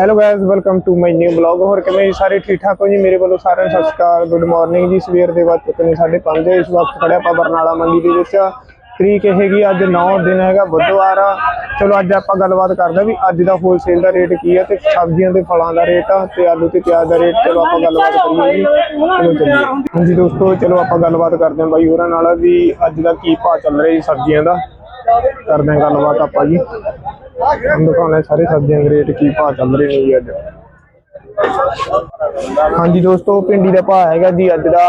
Hello guys welcome to my new blog ਹੋਰ ਕਿਵੇਂ ਜੀ ਸਾਰੇ ਠੀਕ ਠਾਕ ਹੋ ਜੀ? ਮੇਰੇ ਵੱਲੋਂ ਸਾਰਿਆਂ ਨੂੰ ਸਤਿ ਸ਼੍ਰੀ ਅਕਾਲ। ਗੁੱਡ ਮਾਰਨਿੰਗ ਜੀ। ਸਵੇਰ ਦੇ ਵੱਜ ਚੁੱਕੇ ਨੇ ਸਾਡੇ 5 ਇਸ ਵਕਤ ਖੜਿਆ ਆਪਾਂ ਬਰਨਾਲਾ ਮੰਡੀ ਦੇ ਵਿੱਚ। ਤਰੀਕ ਇਹ ਹੈਗੀ ਅੱਜ 9 ਦਿਨ ਹੈਗਾ ਬੁੱਧਵਾਰ ਆ। ਚਲੋ ਅੱਜ ਆਪਾਂ ਗੱਲਬਾਤ ਕਰਦੇ ਹਾਂ ਵੀ ਅੱਜ ਦਾ ਹੋਲਸੇਲ ਦਾ ਰੇਟ ਕੀ ਹੈ ਤੇ ਸਬਜ਼ੀਆਂ ਤੇ ਫਲਾਂ ਦਾ ਰੇਟ ਆ ਤੇ ਆਲੂ ਤੇ ਪਿਆਜ਼ ਦਾ ਰੇਟ ਚਲੋ ਆਪਾਂ ਗੱਲਬਾਤ ਕਰੀਏ ਜੀ। ਚਲੋ ਚੱਲੀਏ ਹਾਂਜੀ ਦੋਸਤੋ, ਚਲੋ ਆਪਾਂ ਗੱਲਬਾਤ ਕਰਦੇ ਹਾਂ ਬਾਈ ਹੋਰਾਂ ਨਾਲ ਵੀ ਅੱਜ ਦਾ ਕੀ ਭਾਅ ਚੱਲ ਰਿਹਾ ਜੀ ਸਬਜ਼ੀਆਂ ਦਾ। ਕਰਦੇ ਹਾਂ ਗੱਲਬਾਤ ਆਪਾਂ ਜੀ। ਹੁਣ ਦਿਖਾਉਣੇ ਸਬਜ਼ੀਆਂ ਰੇਟ ਕੀ ਭਾਅ ਚੱਲ ਰਹੇ ਨੇ ਜੀ ਅੱਜ। ਹਾਂਜੀ ਦੋਸਤੋ, ਭਿੰਡੀ ਦਾ ਭਾਅ ਹੈਗਾ ਜੀ ਅੱਜ ਦਾ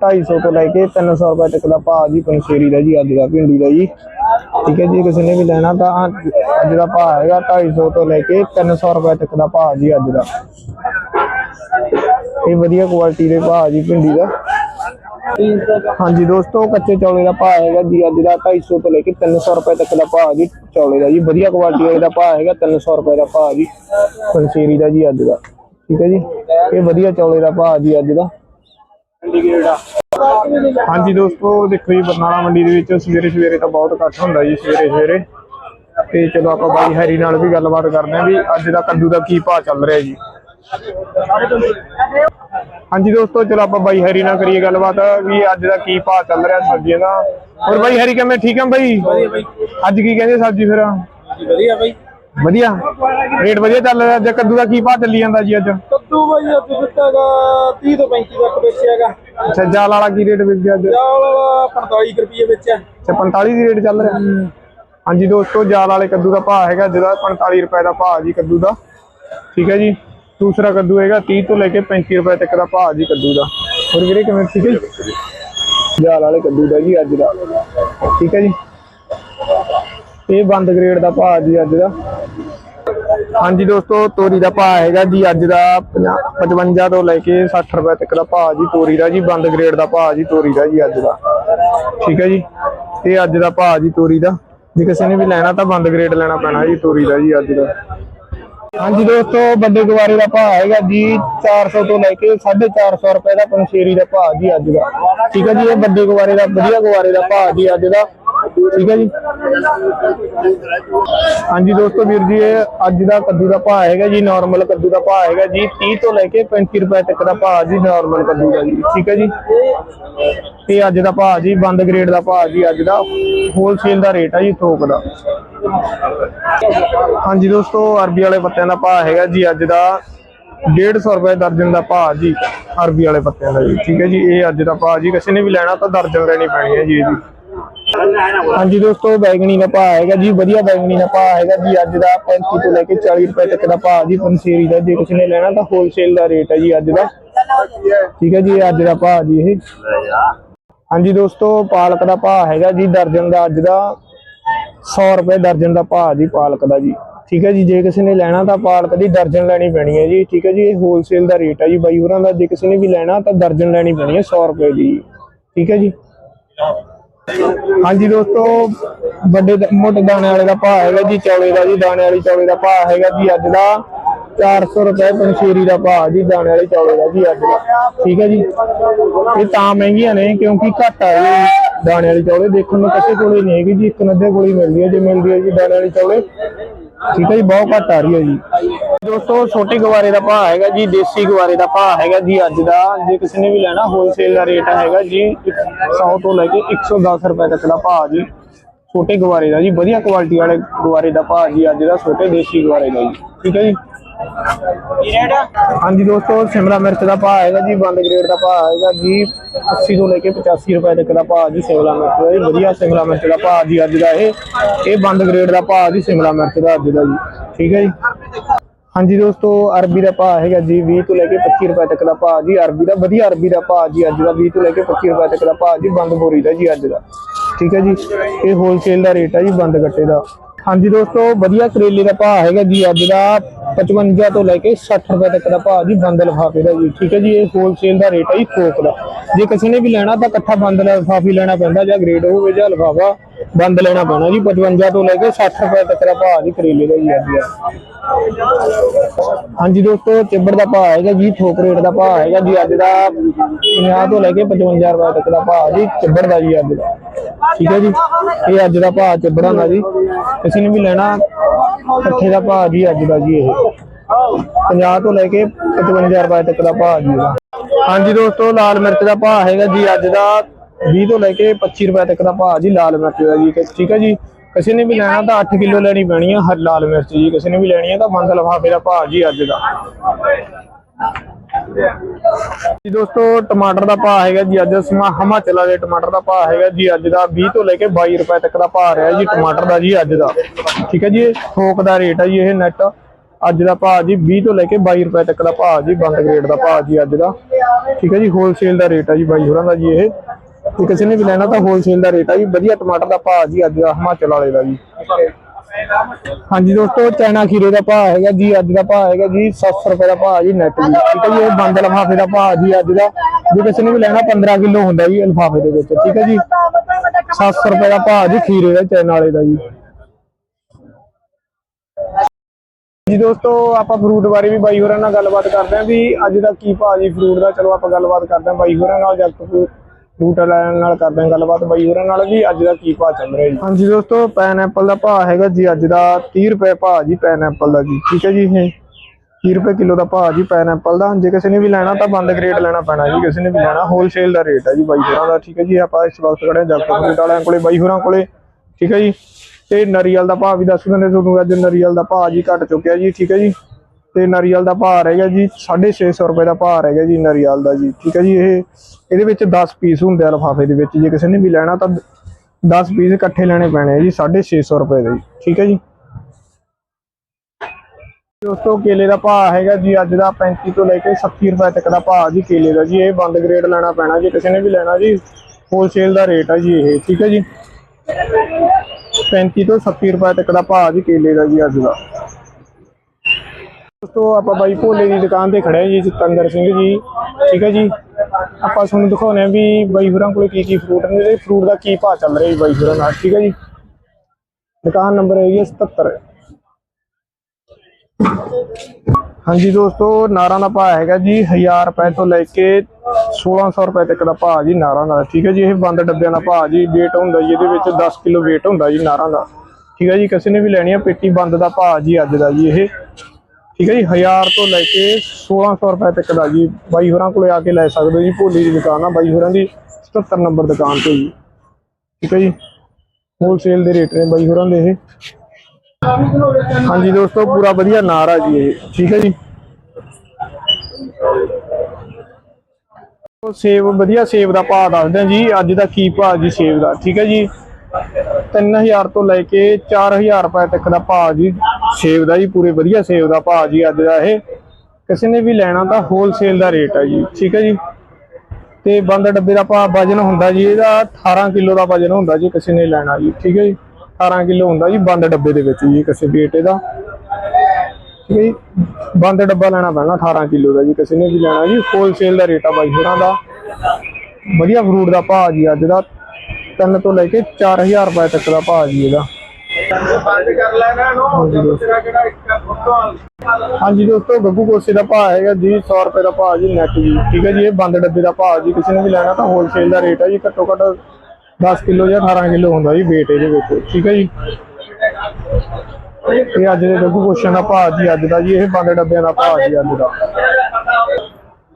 250 ਤੋਂ ਲੈ ਕੇ 300 ਰੁਪਏ ਤੱਕ ਦਾ ਭਾਅ ਜੀ ਪੰਸ਼ੇਰੀ ਦਾ ਜੀ ਅੱਜ ਦਾ, ਭਿੰਡੀ ਦਾ ਜੀ। ਠੀਕ ਹੈ ਜੀ, ਕਿਸੇ ਨੇ ਵੀ ਲੈਣਾ ਤਾਂ ਅੱਜ ਦਾ ਭਾਅ ਹੈਗਾ 250 ਤੋਂ ਲੈ ਕੇ 300 ਰੁਪਏ ਤੱਕ ਦਾ ਭਾਅ ਜੀ ਅੱਜ ਦਾ। ਇਹ ਵਧੀਆ ਕੁਆਲਿਟੀ ਦੇ ਭਾਅ ਜੀ ਭਿੰਡੀ ਦਾ। ਹਾਂਜੀ ਦੋਸਤੋ, ਕੱਚੇ ਚੌਲੇ ਦਾ ਭਾਅ ਹੈਗਾ ਜੀ, ਅੱਜ ਦਾ 250 ਤੋਂ ਲੈ ਕੇ 300 ਰੁਪਏ ਤੱਕ ਦਾ ਭਾਅ ਜੀ ਚੌਲੇ ਦਾ ਜੀ। ਵਧੀਆ ਕੁਆਲਿਟੀ ਵਾਲੇ ਦਾ ਭਾਅ ਹੈਗਾ 300 ਰੁਪਏ ਦਾ ਭਾਅ ਜੀ ਪੰਸ਼ੇਰੀ ਦਾ ਜੀ ਅੱਜ ਦਾ। ਠੀਕ ਹੈ ਜੀ? ਇਹ ਵਧੀਆ ਚੌਲੇ ਦਾ ਭਾਅ ਜੀ ਅੱਜ ਦਾ। ਹਾਂਜੀ ਦੋਸਤੋ, ਦੇਖੋ ਜੀ, ਬਰਨਾਲਾ ਮੰਡੀ ਦੇ ਵਿੱਚ ਸਵੇਰੇ ਸਵੇਰੇ ਤਾਂ ਬਹੁਤ ਇਕੱਠ ਹੁੰਦਾ ਜੀ, ਸਵੇਰੇ ਸਵੇਰੇ। ਤੇ ਚਲੋ ਆਪਾਂ ਬਾਈ ਹੈਰੀ ਨਾਲ ਵੀ ਗੱਲਬਾਤ ਕਰਦੇ ਹਾਂ ਵੀ ਅੱਜ ਦਾ ਕੱਦੂ ਦਾ ਕੀ ਭਾਅ ਚੱਲ ਰਿਹਾ ਜੀ। ਹਾਂਜੀ ਦੋਸਤੋ ਚਲੋ ਆਪਾਂ ਬਾਈ ਹੈਰੀ ਨਾਲ ਕਰੀਏ ਗੱਲਬਾਤ ਵੀ ਅੱਜ ਦਾ ਕੀ ਭਾਅ ਚੱਲ ਰਿਹਾ ਸਬਜ਼ੀਆਂ ਦਾ। ਹੋਰ ਬਾਈ ਹੈਰੀ ਕਿਵੇਂ ਠੀਕ ਆ ਬਾਈ? ਅੱਜ ਕੀ ਕਹਿੰਦੇ ਸਬਜ਼ੀ ਫਿਰ? ਵਧੀਆ ਬਾਈ। ਵਧੀਆ। ਰੇਟ ਵਧੀਆ ਚੱਲ ਰਿਹਾ ਅੱਜ? ਕੱਦੂ ਦਾ ਕੀ ਭਾਅ ਚੱਲੀ ਜਾਂਦਾ ਜੀ ਅੱਜ? ਕੱਦੂ ਬਾਈ ਅੱਜ ਦਿੱਤਾਗਾ 30 ਤੋਂ 35 ਤੱਕ ਵੇਚਿਆਗਾ ਅੱਛਾ ਜਾਲ ਵਾਲਾ ਕੀ ਰੇਟ ਵਿਕ ਗਿਆ ਅੱਜ? ਚਾਵਲ ਵਾਲਾ 45 ਕੁ ਰੁਪਏ ਵੇਚਿਆ। ਅੱਛਾ 45 ਦੀ ਰੇਟ ਚੱਲ ਰਿਹਾ? ਹਾਂਜੀ ਦੋਸਤੋ ਜਾਲ ਵਾਲੇ ਕੱਦੂ ਦਾ ਭਾਅ ਹੈਗਾ ਜਿਹਦਾ 45 ਰੁਪਏ ਦਾ ਭਾਅ ਜੀ ਕੱਦੂ ਦਾ। ਠੀਕ ਹੈ ਜੀ। ਦੂਸਰਾ ਕੱਦੂ ਹੈਗਾ 30 ਤੋਂ ਲੈ ਕੇ 35 ਰੁਪਏ ਤੱਕ ਦਾ ਭਾਅ ਜੀ ਕੱਦੂ ਦਾ। ਹੋਰ ਵੀਰੇ ਕਿਵੇਂ ਠੀਕ ਹੈ ਜਾਲ ਵਾਲੇ ਕੱਦੂ ਦਾ ਜੀ ਅੱਜ ਦਾ। ਠੀਕ ਹੈ ਜੀ? ਇਹ ਬੰਦ ਗ੍ਰੇਡ ਦਾ ਭਾਅ ਜੀ ਅੱਜ ਦਾ। ਹਾਂਜੀ ਦੋਸਤੋ, ਤੋਰੀ ਦਾ ਭਾਅ ਹੈਗਾ ਜੀ ਅੱਜ ਦਾ 55 ਤੋਂ ਲੈ ਕੇ 60 ਰੁਪਏ ਤੱਕ ਦਾ ਭਾਅ ਜੀ ਤੋਰੀ ਦਾ ਜੀ, ਬੰਦ ਗ੍ਰੇਡ ਦਾ ਭਾਅ ਜੀ ਤੋਰੀ ਦਾ ਜੀ ਅੱਜ ਦਾ। ਠੀਕ ਹੈ ਜੀ? ਇਹ ਅੱਜ ਦਾ ਭਾਅ ਜੀ ਤੋਰੀ ਦਾ। ਜੇ ਕਿਸੇ ਨੇ ਵੀ ਲੈਣਾ ਤਾਂ ਬੰਦ ਗ੍ਰੇਡ ਲੈਣਾ ਪੈਣਾ ਜੀ ਤੋਰੀ ਦਾ ਜੀ ਅੱਜ ਦਾ। ਹਾਂਜੀ ਦੋਸਤੋ, ਵੱਡੇ ਗਵਾਰੇ ਦਾ ਭਾਅ ਹੈਗਾ ਜੀ 400 ਤੋਂ ਲੈ ਕੇ 450 ਰੁਪਏ ਦਾ ਪੰਸ਼ੇਰੀ ਦਾ ਭਾਅ ਜੀ ਅੱਜ ਦਾ। ਠੀਕ ਹੈ ਜੀ, ਇਹ ਵੱਡੇ ਗਵਾਰੇ ਦਾ, ਵਧੀਆ ਗਵਾਰੇ ਦਾ ਭਾਅ ਜੀ ਅੱਜ ਦਾ। ਠੀਕ ਹੈ ਜੀ। ਹਾਂਜੀ ਦੋਸਤੋ ਵੀਰ ਜੀ, ਇਹ ਅੱਜ ਦਾ ਕੱਦੂ ਦਾ ਭਾਅ ਹੈਗਾ ਜੀ ਨਾਰਮਲ ਕੱਦੂ ਦਾ ਭਾਅ ਹੈਗਾ ਜੀ 30 ਤੋਂ ਲੈ ਕੇ 35 ਰੁਪਏ ਤੱਕ ਦਾ ਭਾਅ ਜੀ ਨਾਰਮਲ ਕੱਦੂ ਦਾ ਜੀ। ਠੀਕ ਹੈ ਜੀ। ਤੇ ਅੱਜ ਦਾ ਭਾਅ ਜੀ, ਬੰਦ ਗ੍ਰੇਡ ਦਾ ਭਾਅ ਜੀ ਅੱਜ ਦਾ। ਹੋਲਸੇਲ ਦਾ ਰੇਟ ਹੈ ਜੀ, ਥੋਕ ਦਾ। ਹਾਂਜੀ ਦੋਸਤੋ ਅਰਬੀ ਵਾਲੇ ਪੱਤਿਆਂ ਦਾ ਭਾਅ ਹੈਗਾ ਜੀ ਅੱਜ ਦਾ। 150 ਰੁਪਏ ਦਰਜਨ ਦਾ ਭਾਅ ਜੀ ਅਰਬੀ ਵਾਲੇ ਪੱਤਿਆਂ ਦਾ ਜੀ। ਠੀਕ ਹੈ ਜੀ, ਇਹ ਅੱਜ ਦਾ ਭਾਅ ਜੀ। ਕਿਸੇ ਨੇ ਵੀ ਲੈਣਾ ਤਾਂ ਦਰਜਨ ਲੈਣੀ ਪੈਣੀ ਹੈ ਜੀ ਇਹਦੀ ਹਾਂਜੀ ਦੋਸਤੋ, ਬੈਗਣੀ ਦਾ ਭਾਅ ਹੈਗਾ ਜੀ, ਵਧੀਆ ਬੈਗਣੀ ਦਾ ਭਾਅ ਹੈਗਾ ਜੀ। ਅੱਜ ਦਾ 35 ਤੋਂ ਲੈ ਕੇ 40 ਰੁਪਏ ਤੱਕ ਦਾ ਭਾਅ ਜੀ, ਪੰਸੇਰੀ ਦਾ। ਜੇ ਕਿਸੇ ਨੇ ਲੈਣਾ ਤਾਂ ਹੋਲਸੇਲ ਦਾ ਰੇਟ ਹੈ ਜੀ ਅੱਜ ਦਾ। ਠੀਕ ਹੈ ਜੀ, ਇਹ ਅੱਜ ਦਾ ਭਾਅ ਜੀ ਇਹ। ਹਾਂਜੀ ਦੋਸਤੋ, ਪਾਲਕ ਦਾ ਭਾਅ ਹੈਗਾ ਜੀ, ਦਰਜਨ ਦਾ ਅੱਜ ਦਾ। 100 ਰੁਪਏ ਦਰਜਨ ਦਾ ਭਾਅ ਜੀ ਪਾਲਕ ਦਾ ਜੀ। ਠੀਕ ਹੈ ਜੀ, ਜੇ ਕਿਸੇ ਨੇ ਲੈਣਾ ਤਾਂ ਪਾਲਕ ਦੀ ਦਰਜਨ ਲੈਣੀ ਪੈਣੀ ਹੈ ਜੀ। ਠੀਕ ਹੈ ਜੀ, ਇਹ ਹੋਲਸੇਲ ਦਾ ਰੇਟ ਹੈ ਜੀ, ਬਾਈ ਹੋਰਾਂ ਦਾ। ਜੇ ਕਿਸੇ ਨੇ ਵੀ ਲੈਣਾ ਤਾਂ ਦਰਜਨ ਲੈਣੀ ਪੈਣੀ ਹੈ 100 ਰੁਪਏ ਦੀ। ਠੀਕ ਹੈ ਜੀ। ਹਾਂਜੀ ਦੋਸਤੋ, ਵੱਡੇ ਮੋਟੇ ਦਾਣੇ ਵਾਲੇ ਦਾ ਭਾਅ ਹੈਗਾ ਜੀ, ਚੌਲੇ ਦਾ ਜੀ, ਦਾਣੇ ਵਾਲੀ ਚੌਲੇ ਦਾ ਭਾਅ ਹੈਗਾ ਜੀ ਅੱਜ ਦਾ। 400 ਰੁਪਏ ਪੰਸ਼ੇਰੀ ਦਾ ਭਾਅ ਜੀ, ਦਾਣੇ ਵਾਲੇ ਚੌਲੇ ਦਾ ਜੀ ਅੱਜ ਦਾ। ਠੀਕ ਹੈ ਜੀ? ਇਹ ਤਾਂ ਮਹਿੰਗੀਆਂ ਨੇ, ਕਿਉਂਕਿ ਘੱਟ ਆ ਜੀ ਦਾਣੇ ਵਾਲੀ ਚੌਲੇ। ਦੇਖਣ ਨੂੰ ਕਿਸੇ ਕੋਲੇ ਨਹੀਂ ਹੈਗੀ ਜੀ, ਇੱਕ ਨੱਦੇ ਕੋਲੇ ਮਿਲਦੀ ਹੈ। ਜੇ ਮਿਲਦੀ ਹੈ ਜੀ ਦਾਣੇ ਵਾਲੀ ਚੌਲੇ, ਠੀਕ ਹੈ ਜੀ, ਬਹੁਤ ਘੱਟ ਆ ਰਹੀ ਹੈ ਜੀ। ਦੋਸਤੋ, ਛੋਟੇ ਗਵਾਰੇ ਦਾ ਭਾਅ ਹੈਗਾ ਜੀ, ਦੇਸੀ ਗਵਾਰੇ ਦਾ ਭਾਅ ਹੈਗਾ ਜੀ ਅੱਜ ਦਾ। ਜੇ ਕਿਸੇ ਨੇ ਵੀ ਲੈਣਾ ਹੋਲਸੇਲ ਦਾ ਰੇਟ ਹੈਗਾ ਜੀ 100 ਤੋਂ ਲੈ ਕੇ 110 ਰੁਪਏ ਤੱਕ ਦਾ ਭਾਅ ਜੀ। ਛੋਟੇ ਗਵਾਰੇ ਦਾ ਜੀ, ਵਧੀਆ ਕੁਆਲਿਟੀ ਵਾਲੇ ਗਵਾਰੇ ਦਾ ਭਾਅ ਜੀ ਅੱਜ ਦਾ, ਛੋਟੇ ਦੇਸੀ ਗਵਾਰੇ ਦਾ ਜੀ। ਠੀਕ ਹੈ ਜੀ? ਹਾਂਜੀ ਦੋਸਤੋ, ਸ਼ਿਮਲਾ ਮਿਰਚ ਦਾ ਭਾਅ ਹੈਗਾ ਜੀ, ਬੰਦ ਗ੍ਰੇਡ ਦਾ ਭਾਅ ਹੈਗਾ ਜੀ 80 ਤੋਂ ਲੈ ਕੇ 85 ਰੁਪਏ ਤੱਕ ਦਾ ਭਾਅ ਜੀ ਸ਼ਿਮਲਾ ਮਿਰਚ ਦਾ। ਜੀ ਵਧੀਆ ਸ਼ਿਮਲਾ ਮਿਰਚ ਦਾ ਭਾਅ ਜੀ ਅੱਜ ਦਾ ਇਹ। ਇਹ ਬੰਦ ਗ੍ਰੇਡ ਦਾ ਭਾਅ ਜੀ ਸ਼ਿਮਲਾ ਮਿਰਚ ਦਾ ਅੱਜ ਦਾ ਜੀ। ਠੀਕ ਹੈ ਜੀ? ਹਾਂਜੀ ਦੋਸਤੋ, ਅਰਬੀ ਦਾ ਭਾਅ ਹੈਗਾ ਜੀ 20 ਤੋਂ ਲੈ ਕੇ 25 ਰੁਪਏ ਤੱਕ ਦਾ ਭਾਅ ਜੀ। ਅਰਬੀ ਦਾ, ਵਧੀਆ ਅਰਬੀ ਦਾ ਭਾਅ ਜੀ ਅੱਜ ਦਾ 20 ਤੋਂ ਲੈ ਕੇ 25 ਰੁਪਏ ਤੱਕ ਦਾ ਭਾਅ ਜੀ, ਬੰਦ ਬੋਰੀ ਦਾ ਜੀ ਅੱਜ ਦਾ। ਠੀਕ ਹੈ ਜੀ? ਇਹ ਹੋਲਸੇਲ ਦਾ ਰੇਟ ਹੈ ਜੀ, ਬੰਦ ਗੱਟੇ ਦਾ। ਹਾਂਜੀ ਦੋਸਤੋ, ਵਧੀਆ ਕਰੇਲੇ ਦਾ ਭਾਅ ਹੈਗਾ ਜੀ ਅੱਜ ਦਾ। 55 ਤੋਂ ਲੈ ਕੇ 60 ਰੁਪਏ ਤੱਕ ਦਾ ਭਾਅ ਜੀ ਬੰਦ ਲਿਫਾਫੇ ਦਾ ਜੀ। ਠੀਕ ਹੈ ਜੀ, ਇਹ ਹੋਲਸੇਲ ਦਾ ਰੇਟ ਹੈ ਜੀ ਥੋਕ ਦਾ। ਜੇ ਕਿਸੇ ਨੇ ਵੀ ਲੈਣਾ ਤਾਂ ਇਕੱਠਾ ਬੰਦ ਲਿਫਾਫੀ ਲੈਣਾ ਪੈਂਦਾ ਜਾਂ ਗ੍ਰੇਡ ਹੋਵੇ ਜਾਂ ਲਿਫਾਫਾ। ਬੰਦ ਲੈਣਾ ਪੈਣਾ ਜੀ 55 ਤੋਂ ਲੈ ਕੇ 60 ਰੁਪਏ ਤੱਕ ਦਾ ਭਾਅ ਜੀ ਕਰੇਲੇ ਦਾ ਜੀ ਅੱਜ ਹਾਂਜੀ ਦੋਸਤੋ, ਚਿੱਬੜ ਦਾ ਭਾਅ ਹੈਗਾ ਜੀ ਥੋਕ ਰੇਟ ਦਾ ਭਾਅ ਹੈਗਾ ਜੀ, ਅੱਜ ਦਾ 50 ਤੋਂ ਲੈ ਕੇ 55 ਰੁਪਏ ਤੱਕ ਦਾ ਭਾਅ ਜੀ, ਚਿੱਬੜ ਦਾ ਜੀ ਅੱਜ ਦਾ। ਠੀਕ ਹੈ ਜੀ? ਇਹ ਅੱਜ ਦਾ ਭਾਅ ਚਿੱਬੜਾਂ ਦਾ ਜੀ। ਕਿਸੇ ਨੇ ਵੀ ਲੈਣਾ, ਇਕੱਠੇ ਦਾ ਭਾਅ ਜੀ ਅੱਜ ਦਾ ਜੀ ਇਹ। 50 ਤੋਂ ਲੈ ਕੇ 55 ਰੁਪਏ ਤੱਕ ਦਾ ਭਾਅ ਜੀ ਹਾਂਜੀ ਦੋਸਤੋ, ਲਾਲ ਮਿਰਚ ਦਾ ਭਾਅ ਹੈਗਾ ਜੀ ਅੱਜ ਦਾ। 20 ਤੋਂ ਲੈ ਕੇ 25 ਰੁਪਏ ਤੱਕ ਦਾ ਭਾਅ ਜੀ, ਲਾਲ ਮਿਰਚ ਦਾ ਜੀ। ਠੀਕ ਹੈ ਜੀ? ਕਿਸੇ ਨੇ ਵੀ ਲੈਣਾ ਤਾਂ 8 ਕਿਲੋ ਲੈਣੀ ਪੈਣੀ ਆ, ਹਰ ਲਾਲ ਮਿਰਚ ਜੀ। ਕਿਸੇ ਨੇ ਵੀ ਲੈਣੀ ਆ ਤਾਂ ਬੰਦ ਲਫਾਫੇ ਦਾ ਭਾਅ ਜੀ ਅੱਜ ਦਾ। ਜੀ ਦੋਸਤੋ, ਟਮਾਟਰ ਦਾ ਭਾਅ ਹੈਗਾ ਜੀ ਅੱਜ। ਸਮਾ ਹਿਮਾਚਲ ਵਾਲੇ ਟਮਾਟਰ ਦਾ ਭਾਅ ਹੈਗਾ ਜੀ ਅੱਜ ਦਾ। 20 ਤੋਂ ਲੈ ਕੇ 22 ਰੁਪਏ ਤੱਕ ਦਾ ਭਾਅ ਰਿਹਾ ਜੀ ਟਮਾਟਰ ਦਾ ਜੀ ਅੱਜ ਦਾ। ਠੀਕ ਹੈ ਜੀ? ਥੋਕ ਦਾ ਰੇਟ ਹੈ ਜੀ ਇਹ ਨੈਟ ਅੱਜ ਦਾ ਭਾਅ ਜੀ 20 ਤੋਂ ਲੈ ਕੇ 22 ਰੁਪਏ ਤੱਕ ਦਾ ਭਾਅ ਜੀ, ਬੰਦ ਗ੍ਰੇਡ ਦਾ ਭਾਅ ਜੀ ਅੱਜ ਦਾ। ਠੀਕ ਹੈ ਜੀ? ਹੋਲਸੇਲ ਦਾ ਰੇਟ ਹੈ ਜੀ ਬਾਈ ਹੋਰਾਂ ਦਾ ਜੀ ਇਹ। ਜੇ ਕਿਸੇ ਨੇ ਵੀ ਲੈਣਾ ਤਾਂ ਹੋਲਸੇਲ ਦਾ ਰੇਟ ਹੈ ਜੀ। ਵਧੀਆ ਟਮਾਟਰ ਦਾ ਭਾਅ ਜੀ ਅੱਜ ਦਾ ਹਿਮਾਚਲ ਵਾਲੇ ਦਾ ਜੀ। ਹਾਂਜੀ ਦੋਸਤੋ, ਚੈਨਾ ਖੀਰੇ ਦਾ ਭਾਅ ਹੈਗਾ ਜੀ, ਅੱਜ ਦਾ ਭਾਅ ਹੈਗਾ ਜੀ 700 ਰੁਪਏ ਦਾ ਭਾਅ ਜੀ ਨੈਟ ਜੀ। ਠੀਕ ਹੈ ਜੀ, ਇਹ ਬੰਦ ਲਫਾਫੇ ਦਾ ਭਾਅ ਜੀ ਅੱਜ ਦਾ। ਜੇ ਕਿਸੇ ਨੇ ਵੀ ਲੈਣਾ 15 ਕਿਲੋ ਹੁੰਦਾ ਜੀ ਲਫਾਫੇ ਦੇ ਵਿੱਚ। ਠੀਕ ਹੈ ਜੀ 700 ਰੁਪਏ ਦਾ ਭਾਅ ਜੀ ਖੀਰੇ ਦਾ, ਚੈਨਾ ਵਾਲੇ ਦਾ ਜੀ। ਜੀ ਦੋਸਤੋ, ਆਪਾਂ ਫਰੂਟ ਬਾਰੇ ਵੀ ਬਾਈ ਹੋਰਾਂ ਨਾਲ ਗੱਲਬਾਤ ਕਰਦੇ ਆਂ ਵੀ ਅੱਜ ਦਾ ਕੀ ਭਾਅ ਜੀ ਫਰੂਟ ਦਾ। ਚਲੋ ਆਪਾਂ ਗੱਲਬਾਤ ਕਰਦੇ ਆਂ ਬਾਈ ਹੋਰਾਂ ਨਾਲ ਜਦ ਤੱਕ ਬੂਟਾ ਵਾਲਿਆਂ ਨਾਲ ਕਰਦੇ ਹਾਂ ਗੱਲਬਾਤ ਬਾਈ ਹੋਰਾਂ ਨਾਲ ਵੀ ਅੱਜ ਦਾ ਕੀ ਭਾਅ ਚੱਲ ਰਿਹਾ ਜੀ? ਹਾਂਜੀ ਦੋਸਤੋ ਪਾਈਨਐਪਲ ਦਾ ਭਾਅ ਹੈਗਾ ਜੀ, ਅੱਜ ਦਾ 30 ਰੁਪਏ ਭਾਅ ਜੀ ਪਾਈਨਐਪਲ ਦਾ ਜੀ, ਠੀਕ ਹੈ ਜੀ ਇਹ? 30 ਰੁਪਏ ਕਿਲੋ ਦਾ ਭਾਅ ਜੀ ਪਾਈਨਐਪਲ ਦਾ, ਜੇ ਕਿਸੇ ਨੇ ਵੀ ਲੈਣਾ ਤਾਂ ਬੰਦ ਗ੍ਰੇਡ ਲੈਣਾ ਪੈਣਾ ਜੀ, ਕਿਸੇ ਨੇ ਵੀ ਲੈਣਾ ਹੋਲਸੇਲ ਦਾ ਰੇਟ ਹੈ ਜੀ ਬਾਈ ਹੋਰਾਂ ਦਾ, ਠੀਕ ਹੈ ਜੀ, ਆਪਾਂ ਇਸ ਵਕਤ ਖੜੇ ਹਾਂ ਜਗਤ ਫਰੂਟ ਵਾਲਿਆਂ ਕੋਲੇ, ਬਾਈ ਹੋਰਾਂ ਕੋਲੇ, ਠੀਕ ਹੈ ਜੀ? ਤੇ ਨਰੀਅਲ ਦਾ ਭਾਅ ਵੀ ਦੱਸ ਦਿੰਦੇ ਤੁਹਾਨੂੰ, ਅੱਜ ਨਰੀਅਲ ਦਾ ਭਾਅ ਜੀ ਘਟ ਚੁੱਕਿਆ ਜੀ, ਠੀਕ ਹੈ ਜੀ? ਤੇ ਨਰੀਅਲ ਦਾ ਭਾਅ ਰਹਿ ਗਿਆ ਜੀ 650 ਰੁਪਏ ਦਾ ਭਾਅ ਰਹਿ ਗਿਆ ਜੀ ਨਾਰੀਅਲ ਦਾ ਜੀ, ਠੀਕ ਹੈ ਜੀ, ਇਹ, ਇਹਦੇ ਵਿੱਚ 10 ਪੀਸ ਹੁੰਦੇ ਆ ਲਫਾਫੇ ਦੇ ਵਿੱਚ, ਜੇ ਕਿਸੇ ਨੇ ਵੀ ਲੈਣਾ ਤਾਂ 10 ਪੀਸ ਇਕੱਠੇ ਲੈਣੇ ਪੈਣੇ ਆ ਜੀ 650 ਰੁਪਏ ਦੇ ਠੀਕ ਹੈ ਜੀ। ਦੋਸਤੋ ਕੇਲੇ ਦਾ ਭਾਅ ਹੈਗਾ ਜੀ, ਅੱਜ ਦਾ 35 ਤੋਂ ਲੈ ਕੇ 70 ਰੁਪਏ ਤੱਕ ਦਾ ਭਾਅ ਜੀ ਕੇਲੇ ਦਾ ਜੀ, ਇਹ ਬੰਦ ਗ੍ਰੇਡ ਲੈਣਾ ਪੈਣਾ, ਜੀ ਕਿਸੇ ਨੇ ਵੀ ਲੈਣਾ ਜੀ ਹੋਲਸੇਲ ਦਾ ਰੇਟ ਹੈ ਜੀ ਇਹ, ਠੀਕ ਹੈ ਜੀ। 35 ਤੋਂ 70 ਰੁਪਏ ਤੱਕ ਦਾ ਭਾਅ ਜੀ ਕੇਲੇ ਦਾ ਜੀ ਅੱਜ ਦਾ। ਦੋਸਤੋ, ਆਪਾਂ ਬਾਈ ਭੋਲੇ ਦੀ ਦੁਕਾਨ ਤੇ ਖੜੇ ਹਾਂ ਜੀ, ਜਤਿੰਦਰ ਸਿੰਘ ਜੀ। ਠੀਕ ਹੈ ਜੀ? ਆਪਾਂ ਤੁਹਾਨੂੰ ਦਿਖਾਉਣੇ ਆ ਵੀ ਬਾਈ ਹੋਰਾਂ ਕੋਲੇ ਕੀ ਕੀ ਫਰੂਟ ਨੇ ਤੇ ਫਰੂਟ ਦਾ ਕੀ ਭਾਅ ਚੱਲ ਰਿਹਾ ਜੀ ਬਾਈ ਹੋਰਾਂ ਨਾਲ। ਠੀਕ ਹੈ ਜੀ? ਦੁਕਾਨ ਨੰਬਰ ਹੈ 77 ਹਾਂਜੀ ਦੋਸਤੋ, ਨਾਰਾਂ ਦਾ ਭਾਅ ਹੈਗਾ ਜੀ 1000 ਰੁਪਏ ਤੋਂ ਲੈ ਕੇ 1600 ਰੁਪਏ ਤੱਕ ਦਾ ਭਾਅ ਜੀ ਨਾਰਾਂ ਦਾ। ਠੀਕ ਹੈ ਜੀ, ਇਹ ਬੰਦ ਡੱਬਿਆਂ ਦਾ ਭਾਅ ਜੀ, weight ਹੁੰਦਾ ਜੀ, ਇਹਦੇ ਵਿੱਚ 10 ਕਿਲੋ weight ਹੁੰਦਾ ਜੀ ਨਾਰਾਂ ਦਾ। ਠੀਕ ਹੈ ਜੀ, ਕਿਸੇ ਨੇ ਵੀ ਲੈਣੀ ਆ, ਪੇਟੀ ਬੰਦ ਦਾ ਭਾਅ ਜੀ ਅੱਜ ਦਾ ਜੀ ਇਹ। ਠੀਕ ਹੈ ਜੀ 1000 ਤੋਂ ਲੈ ਕੇ 1600 ਰੁਪਏ ਤੱਕ ਦਾ ਜੀ। ਬਾਈ ਹੋਰਾਂ ਕੋਲੇ ਆ ਕੇ ਲੈ ਸਕਦੇ ਹੋ ਜੀ, ਭੋਲੀ ਦੀ ਦੁਕਾਨ ਆ ਬਾਈ ਹੋਰਾਂ ਦੀ 77 ਨੰਬਰ ਦੁਕਾਨ ਤੇ ਜੀ। ਠੀਕ ਹੈ ਜੀ ਹੋਲਸੇਲ ਦੇ ਰੇਟ ਨੇ ਬਾਈ ਹੋਰਾਂ ਦੇ ਇਹ। ਹਾਂਜੀ ਦੋਸਤੋ, ਪੂਰਾ ਵਧੀਆ ਨਾਰ ਆ ਜੀ ਇਹ। ਠੀਕ ਹੈ ਜੀ। ਸੇਬ, ਵਧੀਆ ਸੇਬ ਦਾ ਭਾਅ ਦੱਸਦੇ ਆ ਜੀ, ਅੱਜ ਦਾ ਕੀ ਭਾਅ ਜੀ ਸੇਬ ਦਾ। ਠੀਕ ਹੈ ਜੀ 3000 ਤੋਂ ਲੈ ਕੇ 4000 ਰੁਪਏ ਤੱਕ ਦਾ ਭਾਅ ਜੀ। ਸੇਬ ਦਾ ਜੀ, ਪੂਰੇ ਵਧੀਆ ਸੇਬ ਦਾ ਭਾਅ ਜੀ ਅੱਜ ਦਾ ਇਹ। ਕਿਸੇ ਨੇ ਵੀ ਲੈਣਾ ਤਾਂ ਹੋਲਸੇਲ ਦਾ ਰੇਟ ਹੈ ਜੀ, ਠੀਕ ਹੈ ਜੀ। ਤੇ ਬੰਦ ਡੱਬੇ ਦਾ ਭਾਅ ਵਜਨ ਹੁੰਦਾ ਜੀ, ਇਹਦਾ 18 ਕਿਲੋ ਦਾ ਵਜਨ ਹੁੰਦਾ ਜੀ ਕਿਸੇ ਨੇ ਲੈਣਾ ਜੀ, ਠੀਕ ਹੈ ਜੀ। 18 ਕਿਲੋ ਹੁੰਦਾ ਜੀ ਬੰਦ ਡੱਬੇ ਦੇ ਵਿੱਚ ਜੀ ਕਿਸੇ weight ਇਹਦਾ ਠੀਕ ਹੈ ਜੀ, ਬੰਦ ਡੱਬਾ ਲੈਣਾ ਪੈਣਾ 18 ਕਿਲੋ ਦਾ ਜੀ, ਕਿਸੇ ਨੇ ਵੀ ਲੈਣਾ ਜੀ ਹੋਲਸੇਲ ਦਾ ਰੇਟ ਆ ਬਾਈ ਹੋਰਾਂ ਦਾ। ਵਧੀਆ ਫਰੂਟ ਦਾ ਭਾਅ ਜੀ ਅੱਜ ਦਾ 3 ਤੋਂ ਲੈ ਕੇ 4000 ਰੁਪਏ ਤੱਕ ਦਾ ਭਾਅ ਜੀ ਇਹਦਾ। ਹਾਂਜੀ ਦੋਸਤੋ। ਗੱਗੂ ਕੋਸੇ ਦਾ ਭਾਅ ਹੈਗਾ ਜੀ 100 ਰੁਪਏ ਦਾ ਭਾਅ ਜੀ ਨੈਟ ਜੀ। ਠੀਕ ਹੈ ਜੀ ਇਹ ਬੰਦ ਡੱਬੇ ਦਾ ਭਾਅ ਜੀ ਕਿਸੇ ਨੇ ਵੀ ਲੈਣਾ ਤਾਂ ਹੋਲਸੇਲ ਦਾ ਰੇਟ ਹੈ ਜੀ ਘੱਟੋ ਘੱਟ 10 ਕਿਲੋ ਜਾਂ 18 ਕਿਲੋ ਹੁੰਦਾ ਜੀ weight ਇਹਦੇ ਵਿੱਚ। ਠੀਕ ਹੈ ਜੀ। ਇਹ ਅੱਜ ਦੇ ਗੱਗੂ ਕੋਸ਼ਾਂ ਦਾ ਭਾਅ ਜੀ ਅੱਜ ਦਾ ਜੀ ਇਹ ਬੰਦ ਡੱਬਿਆਂ ਦਾ ਭਾਅ ਜੀ ਅੱਜ ਦਾ।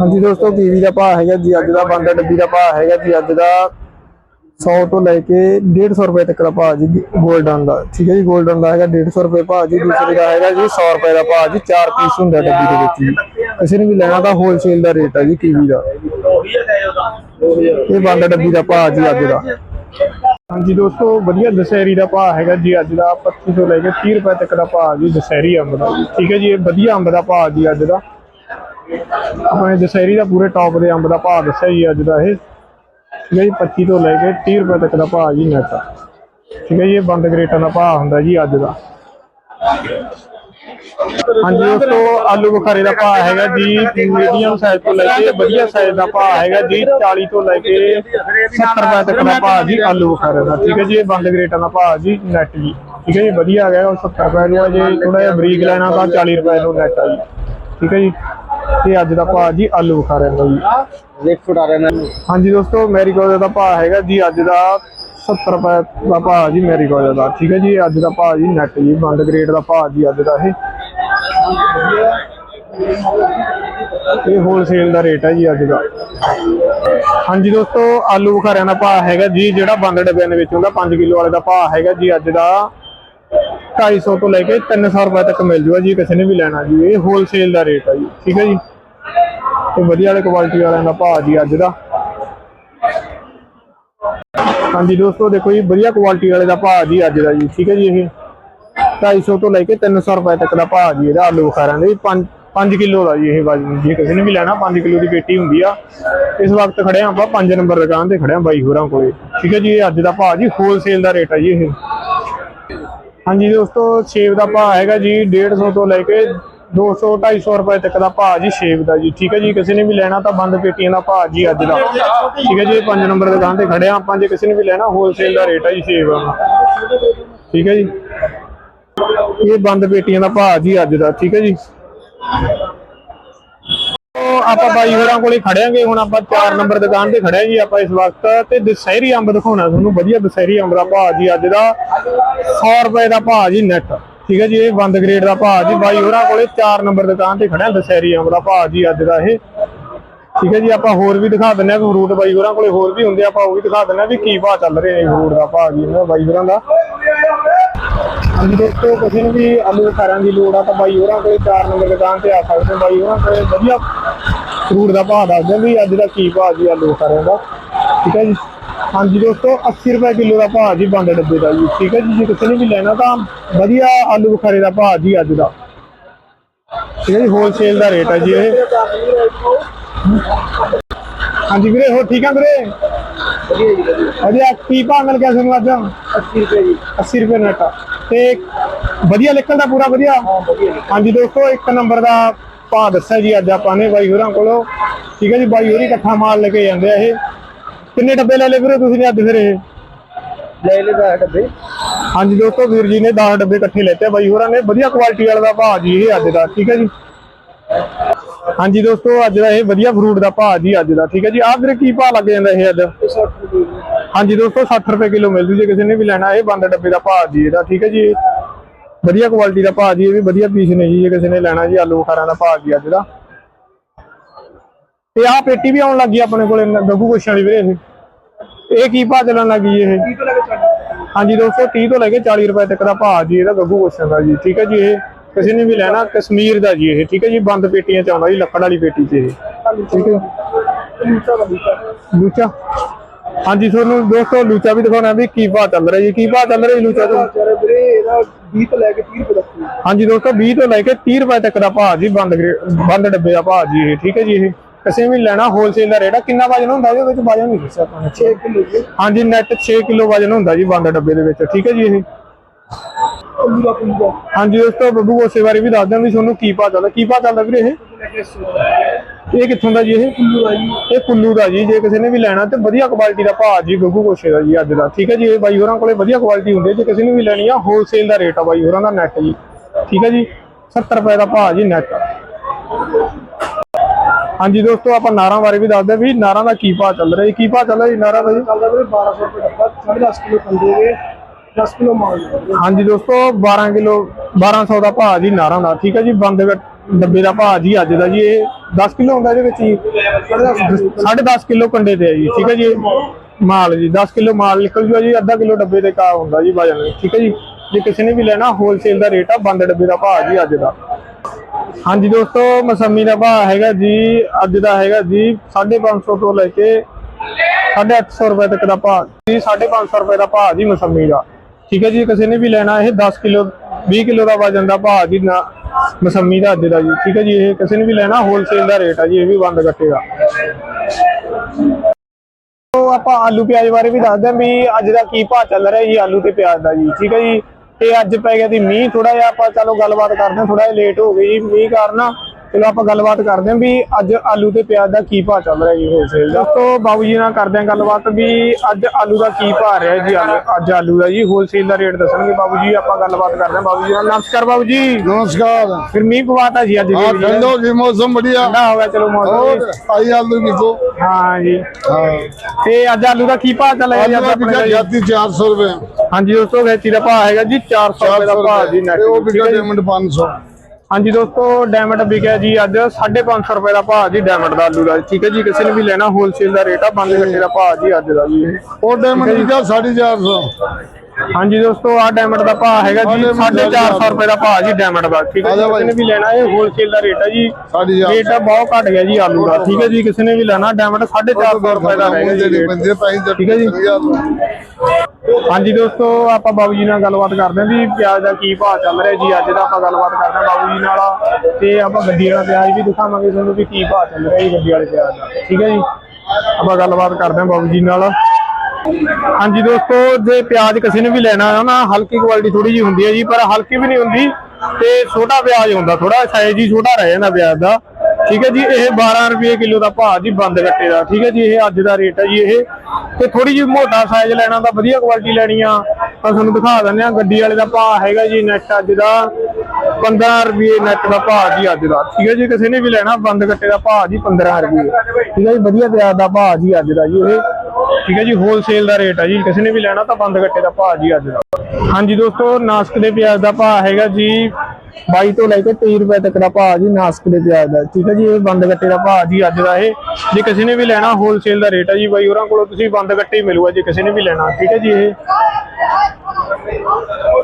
ਹਾਂਜੀ ਦੋਸਤੋ ਕੀਵੀ ਦਾ ਭਾਅ ਹੈਗਾ ਜੀ ਅੱਜ ਦਾ ਬੰਦ ਡੱਬੀ ਦਾ ਭਾਅ ਹੈਗਾ ਜੀ ਅੱਜ ਦਾ 100 ਤੋਂ ਲੈ ਕੇ 150 ਰੁਪਏ ਤੱਕ ਦਾ ਭਾਅ ਜੀ 골ਡਨ ਦਾ, ਠੀਕ ਹੈ ਜੀ 골ਡਨ ਦਾ ਹੈਗਾ 150 ਰੁਪਏ ਭਾਅ ਜੀ, ਦੂਸਰੇ ਦਾ ਹੈਗਾ ਜੀ 100 ਰੁਪਏ ਦਾ ਭਾਅ ਜੀ, ਚਾਰ ਪੀਸ ਹੁੰਦਾ ਡੱਬੀ ਦੇ ਵਿੱਚ ਜੀ। ਕਿਸੇ ਨੇ ਵੀ ਲੈਣਾ ਤਾਂ ਹੋਲਸੇਲ ਦਾ ਰੇਟ ਹੈ ਜੀ ਕੀਵੀ ਦਾ। ਇਹ ਬੰਦ ਡੱਬੀ ਦਾ ਭਾਅ ਜੀ ਅੱਜ ਦਾ। ਹਾਂਜੀ ਦੋਸਤੋ, ਵਧੀਆ ਦਸ਼ਹਿਰੀ ਦਾ ਭਾਅ ਹੈਗਾ ਜੀ ਅੱਜ ਦਾ 25 ਤੋਂ ਲੈ ਕੇ 30 ਰੁਪਏ ਤੱਕ ਦਾ ਭਾਅ ਜੀ ਦਸ਼ਹਿਰੀ ਅੰਬ ਦਾ। ਠੀਕ ਹੈ ਜੀ, ਇਹ ਵਧੀਆ ਅੰਬ ਦਾ ਭਾਅ ਜੀ ਅੱਜ ਦਾ। ਆਪਣੇ ਦਸ਼ਹਿਰੀ ਦਾ ਪੂਰੇ ਟੌਪ ਦੇ ਅੰਬ ਦਾ ਭਾਅ ਦੱਸਿਆ ਜੀ ਅੱਜ ਦਾ ਇਹ। ਠੀਕ ਹੈ ਜੀ 25 ਤੋਂ ਲੈ ਕੇ 30 ਰੁਪਏ ਤੱਕ ਦਾ ਭਾਅ ਜੀ ਨੈਟ ਠੀਕ ਹੈ ਜੀ ਇਹ ਬੰਦ ਗ੍ਰੇਟਾਂ ਦਾ ਭਾਅ ਹੁੰਦਾ ਜੀ ਅੱਜ ਦਾ। ਹਾਂਜੀ ਦੋਸਤੋ ਆਲੂ ਬੁਖਾਰੇ ਦਾ ਭਾਅ ਹੈਗਾ ਜੀ ਮੀਡੀਅਮ ਸਾਈਜ਼ ਤੋਂ ਲੈ ਕੇ ਵਧੀਆ ਸਾਈਜ਼ ਦਾ ਭਾਅ ਹੈਗਾ ਜੀ 40 ਤੋਂ ਲੈ ਕੇ 70 ਰੁਪਏ ਤੱਕ ਦਾ ਭਾਅ ਜੀ ਆਲੂ ਬੁਖਾਰੇ ਦਾ। ਠੀਕ ਹੈ ਜੀ ਇਹ ਬੰਦ ਗ੍ਰੇਟਾਂ ਦਾ ਭਾਅ ਜੀ ਨੈਟ ਜੀ। ਠੀਕ ਹੈ ਜੀ ਵਧੀਆ ਹੈਗਾ ਗਿਆ ਉਹ 70 ਰੁਪਏ ਨੂੰ ਆ, ਥੋੜਾ ਜਿਹਾ ਬਰੀਕ ਲੈਣਾ ਤਾਂ 40 ਰੁਪਏ ਨੂੰ ਨੈਟ ਆ ਜੀ। ਠੀਕ ਹੈ ਜੀ ਇਹ ਅੱਜ ਦਾ ਭਾਅ ਜੀ ਆਲੂ ਬੁਖਾਰੇ ਦਾ ਜੀ। ਲਿਖ ਫੁਟਾ ਰਹੇ ਨੇ। ਹਾਂਜੀ ਦੋਸਤੋ ਮੈਰੀਗੋਲਡ ਦਾ ਭਾਅ ਹੈਗਾ ਜੀ ਅੱਜ ਦਾ 70 ਰੁਪਏ ਦਾ ਭਾਅ ਜੀ ਮੈਰੀਗੋਲਡ ਦਾ। ਠੀਕ ਹੈ ਜੀ ਅੱਜ ਦਾ ਭਾਅ ਜੀ ਨੈਟ ਜੀ ਬੰਦ ਗ੍ਰੇਡ ਦਾ ਭਾਅ ਜੀ ਅੱਜ ਦਾ ਇਹ। ਇਹ ਹੋਲਸੇਲ ਦਾ ਰੇਟ ਹੈ ਜੀ ਅੱਜ ਦਾ। ਹਾਂਜੀ ਦੋਸਤੋ ਆਲੂ ਬੁਖਾਰਿਆਂ ਦਾ ਭਾਅ ਹੈਗਾ ਜੀ ਜਿਹੜਾ ਬੰਦ ਡੱਬਿਆਂ ਦੇ ਵਿੱਚ ਹੁੰਦਾ 5 ਕਿਲੋ ਵਾਲੇ ਦਾ ਭਾਅ ਹੈਗਾ ਜੀ ਅੱਜ ਦਾ 250 ਤੋਂ ਲੈ ਕੇ 300 ਰੁਪਏ ਤੱਕ ਮਿਲ ਜੂਗਾ ਜੀ, ਕਿਸੇ ਨੇ ਵੀ ਲੈਣਾ ਜੀ। ਇਹ ਹੋਲਸੇਲ ਦਾ ਰੇਟ ਹੈ ਜੀ, ਠੀਕ ਹੈ ਜੀ? ਤੇ ਵਧੀਆ ਵਾਲੇ ਕੁਆਲਿਟੀ ਵਾਲਿਆਂ ਦਾ ਭਾਅ ਜੀ ਅੱਜ ਦਾ। ਹਾਂਜੀ ਦੋਸਤੋ, ਦੇਖੋ ਜੀ, ਵਧੀਆ ਕੁਆਲਿਟੀ ਵਾਲੇ ਦਾ ਭਾਅ ਜੀ ਅੱਜ ਦਾ ਜੀ, ਠੀਕ ਹੈ ਜੀ ਇਹ? 250 ਤੋਂ ਲੈ ਕੇ 300 ਰੁਪਏ ਤੱਕ ਦਾ ਭਾਅ ਜੀ ਇਹਦਾ, ਆਲੂ ਬੁਖਾਰਿਆਂ ਦੇ 5 5 ਕਿਲੋ ਦਾ ਜੀ ਇਹ ਵਜਨ ਜੇ ਕਿਸੇ ਨੇ ਵੀ ਲੈਣਾ 5 ਕਿਲੋ ਦੀ ਪੇਟੀ ਹੁੰਦੀ ਆ। ਇਸ ਵਕਤ ਖੜੇ ਆਪਾਂ 5 ਨੰਬਰ ਦੁਕਾਨ ਤੇ ਖੜੇ ਆ ਬਾਈ ਹੋਰਾਂ ਕੋਲੇ। ਠੀਕ ਹੈ ਜੀ, ਇਹ ਅੱਜ ਦਾ ਭਾਅ ਜੀ ਹੋਲਸੇਲ ਦਾ ਰੇਟ ਆ ਜੀ ਇਹ। ਹਾਂਜੀ ਦੋਸਤੋ ਸੇਬ ਦਾ ਭਾਅ ਹੈਗਾ ਜੀ 150 ਤੋਂ ਲੈ ਕੇ 200 250 ਰੁਪਏ ਤੱਕ ਦਾ ਭਾਅ ਜੀ ਸੇਬ ਦਾ ਜੀ। ਠੀਕ ਹੈ ਜੀ, ਕਿਸੇ ਨੇ ਵੀ ਲੈਣਾ ਤਾਂ ਬੰਦ ਪੇਟੀਆਂ ਦਾ ਭਾਅ ਜੀ ਅੱਜ ਦਾ। ਠੀਕ ਹੈ ਜੀ 5 ਨੰਬਰ ਦੁਕਾਨ ਤੇ ਖੜੇ ਆਪਾਂ, ਜੇ ਕਿਸੇ ਨੇ ਵੀ ਲੈਣਾ ਹੋਲਸੇਲ ਦਾ ਰੇਟ ਹੈ ਜੀ ਸੇਬ ਦਾ। ਠੀਕ ਹੈ ਜੀ, ਇਹ ਬੰਦ ਪੇਟੀਆਂ ਦਾ ਭਾਅ ਜੀ ਅੱਜ ਦਾ। ਠੀਕ ਹੈ ਜੀ। ਆਪਾਂ ਬਾਈ ਹੋਰਾਂ ਕੋਲੇ ਖੜਿਆਂਗੇ, ਹੁਣ ਆਪਾਂ 4 ਨੰਬਰ ਦੁਕਾਨ ਤੇ ਖੜਿਆ ਜੀ ਆਪਾਂ ਇਸ ਵਕਤ, ਤੇ ਦਸ਼ਹਿਰੀ ਅੰਬ ਦਿਖਾਉਣਾ ਤੁਹਾਨੂੰ, ਵਧੀਆ ਦਸ਼ਹਿਰੀ ਅੰਬ ਦਾ ਭਾਅ ਜੀ, ਅੱਜ ਦਾ 100 ਰੁਪਏ ਦਾ ਭਾਅ ਜੀ ਨੈਟ ਠੀਕ ਹੈ ਜੀ, ਇਹ ਬੰਦ ਗ੍ਰੇਡ ਦਾ ਭਾਅ ਜੀ, ਬਾਈ ਹੋਰਾਂ ਕੋਲੇ 4 ਨੰਬਰ ਦੁਕਾਨ ਤੇ ਖੜਿਆ ਦਸ਼ਹਿਰੀ ਅੰਬ ਦਾ ਭਾਅ ਜੀ, ਅੱਜ ਦਾ ਇਹ, ਠੀਕ ਹੈ ਜੀ, ਆਪਾਂ ਹੋਰ ਵੀ ਦਿਖਾ ਦਿੰਨੇ ਆ ਵੀ ਫਰੂਟ ਬਾਈ ਹੋਰਾਂ ਕੋਲੇ ਹੋਰ ਵੀ ਹੁੰਦੇ ਆਪਾਂ ਉਹ ਵੀ ਦਿਖਾ ਦਿੰਨੇ ਆ ਵੀ ਕੀ ਭਾਅ ਚੱਲ ਰਿਹਾ ਹੈ ਫਰੂਟ ਦਾ ਭਾਅ ਜੀ ਇਹਨਾਂ ਬਾਈ ਹੋਰਾਂ ਦਾ। ਦੋਸਤੋ ਕਿਸੇ ਨੂੰ ਵੀ ਆਲੂ ਬੁਖਾਰਿਆਂ ਦੀ ਲੋੜ ਆ ਤਾਂ ਬਾਈ ਹੋਰਾਂ ਕੋਲੇ 4 ਨੰਬਰ ਦੁਕਾਨ ਤੇ ਆ ਸਕਦੇ ਹੋ ਬਾਈ ਹੋਰਾਂ ਕੋਲੇ ਵਧੀਆ ਫਰੂਟ ਦਾ ਭਾਅ ਦੱਸਦੇ ਆ ਵੀ ਅੱਜ ਦਾ ਕੀ ਭਾਅ ਜੀ ਆਲੂ ਬੁਖਾਰਿਆਂ ਦਾ। ਠੀਕ ਹੈ ਜੀ? ਹਾਂਜੀ ਦੋਸਤੋ 80 ਰੁਪਏ ਕਿਲੋ ਦਾ ਭਾਅ ਜੀ ਬੰਦ ਡੱਬੇ ਦਾ ਜੀ। ਠੀਕ ਹੈ ਜੀ ਜੇ ਕਿਸੇ ਨੇ ਵੀ ਲੈਣਾ ਤਾਂ ਵਧੀਆ ਆਲੂ ਬੁਖਾਰੇ ਦਾ ਭਾਅ ਜੀ ਅੱਜ ਦਾ। ਠੀਕ ਹੈ ਜੀ ਹੋਲਸੇਲ ਦਾ ਰੇਟ ਹੈ ਜੀ ਇਹ। ਹਾਂਜੀ ਵੀਰੇ ਹੋਰ ਠੀਕ ਆ ਵੀਰੇ? ਵਧੀਆ ਕੀ ਭਾਅ ਮਿਲ ਗਿਆ ਤੁਹਾਨੂੰ ਅੱਜ? 80 ਰੁਪਏ ਜੀ। 80 ਰੁਪਏ ਨੈਟ ਤੇ ਵਧੀਆ ਨਿਕਲਦਾ ਪੂਰਾ ਵਧੀਆ। ਹਾਂਜੀ ਦੋਸਤੋ ਇੱਕ ਨੰਬਰ ਦਾ ਭਾਅ ਦੱਸਿਆ ਜੀ ਅੱਜ ਆਪਾਂ ਨੇ ਬਾਈ ਹੋਰਾਂ ਕੋਲੋਂ। ਠੀਕ ਹੈ ਜੀ ਬਾਈ ਹੋਰੀ ਇਕੱਠਾ ਮਾਲ ਲੈ ਕੇ ਜਾਂਦੇ ਆ ਇਹ। ਕਿੰਨੇ ਡੱਬੇ ਲੈ ਲਏ ਵੀਰੇ ਤੁਸੀਂ ਅੱਜ ਫਿਰ ਇਹ? ਲੈ ਲੈ ਦਾ ਡੱਬੇ। ਹਾਂਜੀ ਦੋਸਤੋ ਵੀਰ ਜੀ ਨੇ 10 ਡੱਬੇ ਇਕੱਠੇ ਲੈਤੇ ਬਾਈ ਹੋਰਾਂ ਨੇ। ਵਧੀਆ ਕੁਆਲਿਟੀ ਵਾਲਾ ਦਾ ਭਾਅ ਜੀ ਇਹ ਅੱਜ ਦਾ। ਠੀਕ ਹੈ ਜੀ। ਹਾਂਜੀ ਦੋਸਤੋ ਅੱਜ ਦਾ ਇਹ ਵਧੀਆ ਫਰੂਟ ਦਾ ਭਾਅ ਜੀ ਅੱਜ ਦਾ ਠੀਕ ਹੈ ਜੀ? ਆਹ ਵੀਰੇ ਕੀ ਭਾਅ ਲੱਗ ਜਾਂਦਾ ਇਹ ਅੱਜ? 60 ਰੁਪਏ ਹਾਂਜੀ ਦੋਸਤੋ 60 ਰੁਪਏ ਕਿਲੋ ਮਿਲ ਜੂ ਜੇ ਕਿਸੇ ਨੇ ਵੀ ਲੈਣਾ ਇਹ ਬੰਦ ਡੱਬੇ ਦਾ ਭਾਅ ਜੀ ਇਹਦਾ ਠੀਕ ਹੈ ਜੀ? ਵਧੀਆ ਕੁਆਲਿਟੀ ਦਾ ਭਾਅ ਜੀ ਇਹ ਵੀ ਵਧੀਆ ਪੀਸ ਨੇ ਜੀ ਜੇ ਕਿਸੇ ਨੇ ਲੈਣਾ ਜੀ ਆਲੂ ਬੁਖਾਰਿਆਂ ਦਾ ਭਾਅ ਜੀ ਅੱਜ ਦਾ। ਤੇ ਆਹ ਪੇਟੀ ਵੀ ਆਉਣ ਲੱਗੀ ਆਪਣੇ ਕੋਲੇ ਗੱਗੂ ਕੁਸ਼ਾਂ ਵਾਲੀ ਵੀਰੇ ਇਹ। ਇਹ ਕੀ ਭਾਅ ਚੱਲਣ ਲੱਗੀ ਇਹ? 30 ਤੋਂ ਲੈ ਕੇ 40 ਹਾਂਜੀ ਦੋਸਤੋ 30 ਤੋਂ ਲੈ ਕੇ 40 ਰੁਪਏ ਤੱਕ ਦਾ ਭਾਅ ਜੀ ਇਹਦਾ ਗੱਗੂ ਕੁਸ਼ਾਂ ਦਾ ਜੀ ਠੀਕ ਹੈ ਜੀ ਇਹ। ਕਿਸੇ ਨੇ ਵੀ ਲੈਣਾ ਕਸ਼ਮੀਰ ਦਾ ਜੀ ਇਹ ਠੀਕ ਹੈ ਜੀ? ਬੰਦ ਪੇਟੀਆਂ ਚ ਆਉਂਦਾ ਜੀ ਲੱਕੜ ਵਾਲੀ ਪੇਟੀ ਚ ਇਹ। ਠੀਕ ਹੈ? ਲੂਚਾ? ਹਾਂਜੀ ਤੁਹਾਨੂੰ ਦੋਸਤੋ ਲੂਚਾ ਵੀ ਦਿਖਾਉਣਾ ਵੀ ਕੀ ਭਾਅ ਚੱਲ ਰਿਹਾ ਜੀ ਕੀ ਭਾਅ ਚੱਲ ਰਿਹਾ ਜੀ ਲੂਚਾ ਤੋਂ? ਚਾਰੇ ਵੀਰੇ ਇਹਦਾ 20 ਤੋਂ ਲੈ ਕੇ 30 ਰੁਪਏ ਤੱਕ ਹਾਂਜੀ ਦੋਸਤੋ 20 ਤੋਂ ਲੈ ਕੇ 30 ਰੁਪਏ ਤੱਕ ਦਾ ਭਾਅ ਜੀ ਬੰਦ ਬੰਦ ਡੱਬੇ ਦਾ ਭਾਅ ਜੀ ਇਹ ਠੀਕ ਹੈ ਜੀ ਇਹ? ਕਿਸੇ ਵੀ ਲੈਣਾ ਹੋਲਸੇਲ ਦਾ ਰੇਟ ਆ। ਕਿੰਨਾ ਵਜਨ ਹੁੰਦਾ ਇਹਦੇ ਵਿੱਚ? ਵਜਨ ਨਹੀਂ ਦੱਸਿਆ ਆਪਾਂ ਨੇ। 6 ਕਿਲੋ ਜੀ। ਹਾਂਜੀ ਨੈਟ 6 ਕਿਲੋ ਵਜਨ ਹੁੰਦਾ ਜੀ ਬੰਦ ਡੱਬੇ ਦੇ ਵਿੱਚ ਠੀਕ ਹੈ ਜੀ ਇਹ? ਪੂਰਾ ਪੂਰਾ ਹਾਂਜੀ ਦੋਸਤੋ ਬੱਬੂ ਗੋਸੇ ਬਾਰੇ ਵੀ ਦੱਸ ਦਿਆਂ ਵੀ ਤੁਹਾਨੂੰ ਕੀ ਭਾਅ ਚੱਲਦਾ। ਕੀ ਭਾਅ ਚੱਲਦਾ ਵੀਰੇ ਇਹ? ਇਹ ਕਿੱਥੋਂ ਦਾ ਜੀ ਇਹ? ਕਿਲੋ ਆ ਜੀ ਇਹ ਕੁੱਲੂ ਦਾ ਜੀ, ਜੇ ਕਿਸੇ ਨੇ ਵੀ ਲੈਣਾ ਤੇ ਵਧੀਆ ਕੁਆਲਿਟੀ ਦਾ ਭਾਅ ਜੀ ਗੱਗੂ ਕੋਸ਼ੇ ਦਾ ਜੀ ਅੱਜ ਦਾ। ਠੀਕ ਹੈ ਜੀ, ਇਹ ਬਾਈ ਹੋਰਾਂ ਕੋਲੇ ਵਧੀਆ ਕੁਆਲਿਟੀ ਹੁੰਦੀ ਹੈ ਜੇ ਕਿਸੇ ਨੇ ਵੀ ਲੈਣੀ ਆ ਹੋਲਸੇਲ ਦਾ ਰੇਟ ਆ ਬਾਈ ਹੋਰਾਂ ਦਾ ਨੈਟ ਜੀ। ਠੀਕ ਹੈ ਜੀ 70 ਰੁਪਏ ਦਾ ਭਾਅ ਜੀ ਨੈਟ ਹਾਂਜੀ ਦੋਸਤੋ, ਆਪਾਂ ਨਾਰਾਂ ਬਾਰੇ ਵੀ ਦੱਸਦੇ ਵੀ ਨਾਰਾਂ ਦਾ ਕੀ ਭਾਅ ਚੱਲ ਰਿਹਾ ਜੀ। ਕੀ ਭਾਅ ਚੱਲ ਰਿਹਾ ਜੀ ਨਾਰਾਂ ਦਾ ਜੀ? ਚੱਲਦਾ ਵੀਰੇ 1200 ਰੁਪਏ ਡੱਬਾ 10.5 ਕਿਲੋ ਕੰਦੇ ਦੇ 10 ਕਿਲੋ ਮਾਲ ਹਾਂਜੀ ਦੋਸਤੋ 12 ਕਿਲੋ 1200 ਦਾ ਭਾਅ ਜੀ ਨਾਰਾਂ ਦਾ, ਠੀਕ ਹੈ ਜੀ? ਬੰਦ ਡੱਬੇ ਦਾ ਭਾਅ ਜੀ ਅੱਜ ਦਾ ਜੀ, ਇਹ 10 ਕਿਲੋ ਹੁੰਦਾ ਇਹਦੇ ਵਿੱਚ ਜੀ। 10.5 ਕਿਲੋ ਕੰਡੇ ਤੇ ਹੈ ਜੀ, ਠੀਕ ਹੈ ਜੀ? ਮਾਲ ਜੀ 10 ਕਿਲੋ ਮਾਲ ਨਿਕਲ ਜੂਗਾ ਜੀ, ਅੱਧਾ ਕਿਲੋ ਡੱਬੇ ਦੇ ਕਾ ਹੁੰਦਾ ਜੀ ਵਜਨ ਠੀਕ ਹੈ ਜੀ? ਜੇ ਕਿਸੇ ਨੇ ਵੀ ਲੈਣਾ ਹੋਲਸੇਲ ਦਾ ਰੇਟ ਆ, ਬੰਦ ਡੱਬੇ ਦਾ ਭਾਅ ਜੀ ਅੱਜ ਦਾ। ਹਾਂਜੀ ਦੋਸਤੋ, ਮਸੰਮੀ ਦਾ ਭਾਅ ਹੈਗਾ ਜੀ, ਅੱਜ ਦਾ ਹੈਗਾ ਜੀ 550 ਤੋਂ ਲੈ ਕੇ 850 ਰੁਪਏ ਤੱਕ ਦਾ ਭਾਅ। ਜੀ 550 ਰੁਪਏ ਦਾ ਭਾਅ ਜੀ ਮਸੰਮੀ ਦਾ। ਠੀਕ ਹੈ ਜੀ, ਕਿਸੇ ਨੇ ਵੀ ਲੈਣਾ, ਇਹ 10 ਕਿਲੋ 20 ਕਿਲੋ ਦਾ ਵਜਨ ਦਾ ਭਾਅ ਜੀ, ਨਾ, ਮਸੰਮੀ ਦਾ ਅੱਜ ਦਾ ਜੀ, ਠੀਕ ਹੈ ਜੀ, ਇਹ ਕਿਸੇ ਨੇ ਵੀ ਲੈਣਾ ਹੋਲਸੇਲ ਦਾ ਰੇਟ ਆ ਜੀ, ਇਹ ਵੀ ਬੰਦ ਕੱਟੇਗਾ। ਉਹ ਆਪਾਂ ਆਲੂ ਪਿਆਜ਼ ਬਾਰੇ ਵੀ ਦੱਸਦੇ ਹਾਂ ਵੀ ਅੱਜ ਦਾ ਕੀ ਭਾਅ ਚੱਲ ਰਿਹਾ ਜੀ, ਆਲੂ ਤੇ ਪਿਆਜ਼ ਦਾ ਜੀ, ਠੀਕ ਹੈ ਜੀ। ਤੇ ਅੱਜ ਪੈ ਗਿਆ ਦੀ ਮੀਂਹ ਥੋੜਾ ਜਿਹਾ ਆਪਾਂ ਚਲੋ ਗੱਲਬਾਤ ਕਰਦੇ ਹਾਂ ਥੋੜਾ ਜਿਹਾ ਲੇਟ ਹੋ ਗਈ ਜੀ, ਮੀਂਹ ਕਾਰਨ ਚਲੋ ਆਪਾਂ ਗੱਲਬਾਤ ਕਰਦੇ ਹਾਂ ਵੀ ਅੱਜ ਆਲੂ ਤੇ ਪਿਆਜ਼ ਦਾ ਕੀ ਭਾਅ ਚੱਲ ਰਿਹਾ ਜੀ ਹੋਲਸੇਲ ਦਾ। ਤੋਂ ਬਾਬੂ ਜੀ ਨਾਲ ਕਰਦੇ ਹਾਂ ਗੱਲਬਾਤ ਵੀ ਅੱਜ ਆਲੂ ਦਾ ਕੀ ਭਾਅ ਰਿਹਾ ਜੀ ਅੱਜ ਆਲੂ ਦਾ ਜੀ ਹੋਲਸੇਲ ਦਾ ਰੇਟ ਦੱਸਣਗੇ ਬਾਬੂ ਜੀ ਆਪਾਂ ਗੱਲਬਾਤ ਕਰਦੇ ਹਾਂ ਬਾਬੂ ਜੀ ਨਾਲ। ਨਮਸਕਾਰ ਬਾਬੂ ਜੀ। ਨਮਸਕਾਰ। ਫਿਰ ਮੀਂਹ ਪਵਾਤਾ ਜੀ ਅੱਜ ਹਾਂ ਠੰਡੋ ਜੀ ਮੌਸਮ ਬੜੀਆ ਠੰਡਾ ਹੋ ਚਲੋ ਮੌਸਮ ਆਈ ਆਲੂ ਨਿਕੋ ਹਾਂ ਜੀ। ਤੇ ਅੱਜ ਆਲੂ ਦਾ ਕੀ ਭਾਅ ਚੱਲ ਰਿਹਾ ਜੀ ਆਪਣਾ ਜਾਤੀ 400 ਰੁਪਏ। ਹਾਂਜੀ ਦੋਸਤੋ ਗੈਚੀ ਦਾ ਭਾਅ ਹੈਗਾ ਜੀ 400 ਰੁਪਏ ਦਾ ਭਾਅ ਜੀ ਨੈਟ ਉਹ ਵੀ ਪੇਮੈਂਟ 500 ਹਾਂਜੀ ਦੋਸਤੋ ਡਾਇਮੰਡ ਵਿਕਿਆ ਜੀ ਅੱਜ 550 ਰੁਪਏ ਦਾ ਭਾਅ ਜੀ ਡਾਇਮੰਡ ਦਾ ਆਲੂ ਦਾ। ਠੀਕ ਹੈ ਜੀ ਕਿਸੇ ਨੇ ਵੀ ਲੈਣਾ ਹੋਲਸੇਲ ਦਾ ਰੇਟ ਆ ਬੰਦ ਗੱਟੇ ਦਾ ਭਾਅ ਜੀ ਅੱਜ ਦਾ ਜੀ ਇਹ। ਉਹ ਡਾਇਮੰਡ ਵਿਕਿਆ 450 ਹਾਂਜੀ ਦੋਸਤੋ ਆ ਡਾਇਮੰਡ ਦਾ ਭਾਅ ਹੈਗਾ ਜੀ 450 ਰੁਪਏ ਦਾ ਭਾਅ ਜੀ ਡਾਇਮੰਡ ਦਾ ਠੀਕ ਹੈ ਆ ਕਿਸੇ ਨੇ ਵੀ ਲੈਣਾ ਇਹ ਹੋਲਸੇਲ ਦਾ ਰੇਟ ਹੈ ਜੀ। ਰੇਟ ਆ ਬਹੁਤ ਘਟ ਗਿਆ ਜੀ ਆਲੂ ਦਾ ਠੀਕ ਹੈ ਜੀ? ਕਿਸੇ ਨੇ ਵੀ ਲੈਣਾ ਡਾਇਮੰਡ 450 ਰੁਪਏ ਦਾ ਹੈਗਾ ਜੀ ਠੀਕ ਹੈ ਜੀ। ਹਾਂਜੀ ਦੋਸਤੋ ਆਪਾਂ ਬਾਬੂ ਜੀ ਨਾਲ ਗੱਲਬਾਤ ਕਰਦੇ ਹਾਂ ਵੀ ਪਿਆਜ਼ ਦਾ ਕੀ ਭਾਅ ਚੱਲ ਰਿਹਾ ਜੀ ਅੱਜ ਦਾ ਆਪਾਂ ਗੱਲਬਾਤ ਕਰਦੇ ਹਾਂ ਬਾਬੂ ਜੀ ਨਾਲ। ਤੇ ਆਪਾਂ ਗੱਡੀ ਵਾਲਾ ਪਿਆਜ਼ ਵੀ ਦਿਖਾਵਾਂਗੇ ਤੁਹਾਨੂੰ ਵੀ ਕੀ ਭਾਅ ਚੱਲ ਰਿਹਾ ਜੀ ਗੱਡੀ ਵਾਲੇ ਪਿਆਜ਼ ਦਾ ਠੀਕ ਹੈ ਜੀ? ਆਪਾਂ ਗੱਲਬਾਤ ਕਰਦੇ ਹਾਂ ਬਾਬੂ ਜੀ ਨਾਲ। ਹਾਂਜੀ ਦੋਸਤੋ, ਜੇ ਪਿਆਜ਼ ਕਿਸੇ ਨੇ ਵੀ ਲੈਣਾ ਹੈ ਨਾ, ਹਲਕੀ ਕੁਆਲਿਟੀ ਥੋੜੀ ਜੀ ਹੁੰਦੀ ਹੈ ਜੀ, ਪਰ ਹਲਕੀ ਵੀ ਨਹੀਂ ਹੁੰਦੀ ਤੇ ਛੋਟਾ ਪਿਆਜ਼ ਹੁੰਦਾ ਥੋੜਾ ਸਾਈਜ਼ ਹੀ ਛੋਟਾ ਰਹਿ ਜਾਂਦਾ ਪਿਆਜ਼ ਦਾ। ਠੀਕ ਹੈ ਜੀ, ਇਹ 12 ਰੁਪਏ ਕਿਲੋ ਦਾ ਭਾਅ ਜੀ, ਬੰਦ ਗੱਟੇ ਦਾ। ਠੀਕ ਹੈ ਜੀ, ਇਹ ਅੱਜ ਦਾ ਰੇਟ ਹੈ ਜੀ ਇਹ। ਤੇ ਥੋੜੀ ਜਿਹੀ ਮੋਟਾ ਸਾਈਜ਼ ਲੈਣਾ ਤਾਂ ਵਧੀਆ ਕੁਆਲਿਟੀ ਲੈਣੀ ਆ। ਤਾਂ ਤੁਹਾਨੂੰ ਦਿਖਾ ਦਿੰਦੇ ਆ, ਗੱਡੀ ਵਾਲੇ ਦਾ ਭਾਅ ਹੈਗਾ ਜੀ ਨੈਟ ਅੱਜ ਦਾ 15 ਰੁਪਏ ਨੈਟ ਦਾ ਭਾਅ ਜੀ ਅੱਜ ਦਾ। ਠੀਕ ਹੈ ਜੀ, ਕਿਸੇ ਨੇ ਵੀ ਲੈਣਾ, ਬੰਦ ਗੱਟੇ ਦਾ ਭਾਅ ਜੀ 15 ਰੁਪਏ। ਠੀਕ ਹੈ ਜੀ, ਵਧੀਆ ਪਿਆਜ਼ ਦਾ ਭਾਅ ਜੀ ਅੱਜ ਦਾ ਜੀ ਇਹ। ਠੀਕ ਹੈ ਜੀ ਹੋਲਸੇਲ ਦਾ ਰੇਟ ਹੈ ਜੀ। ਕਿਸੇ ਨੇ ਵੀ ਲੈਣਾ ਤਾਂ ਬੰਦ ਗੱਟੇ ਦਾ ਭਾਅ ਜੀ ਅੱਜ ਦਾ। ਹਾਂਜੀ ਦੋਸਤੋ, ਨਾਸਕ ਦੇ ਪਿਆਜ਼ ਦਾ ਭਾਅ ਹੈਗਾ ਜੀ 22 ਤੋਂ ਲੈ ਕੇ 23 ਰੁਪਏ ਤੱਕ ਦਾ ਭਾਅ ਜੀ ਨਾਸਕ ਦੇ ਪਿਆਜ਼ ਦਾ। ਠੀਕ ਹੈ ਜੀ, ਇਹ ਬੰਦ ਗੱਟੇ ਦਾ ਭਾਅ ਜੀ ਅੱਜ ਦਾ ਇਹ। ਜੇ ਕਿਸੇ ਨੇ ਵੀ ਲੈਣਾ ਹੋਲਸੇਲ ਦਾ ਰੇਟ ਆ ਜੀ, ਬਾਈ ਹੋਰਾਂ ਕੋਲੋਂ ਤੁਸੀਂ ਬੰਦ ਗੱਟੇ ਹੀ ਮਿਲੂਗਾ, ਜੇ ਕਿਸੇ ਨੇ ਵੀ ਲੈਣਾ। ਠੀਕ ਹੈ ਜੀ, ਇਹ।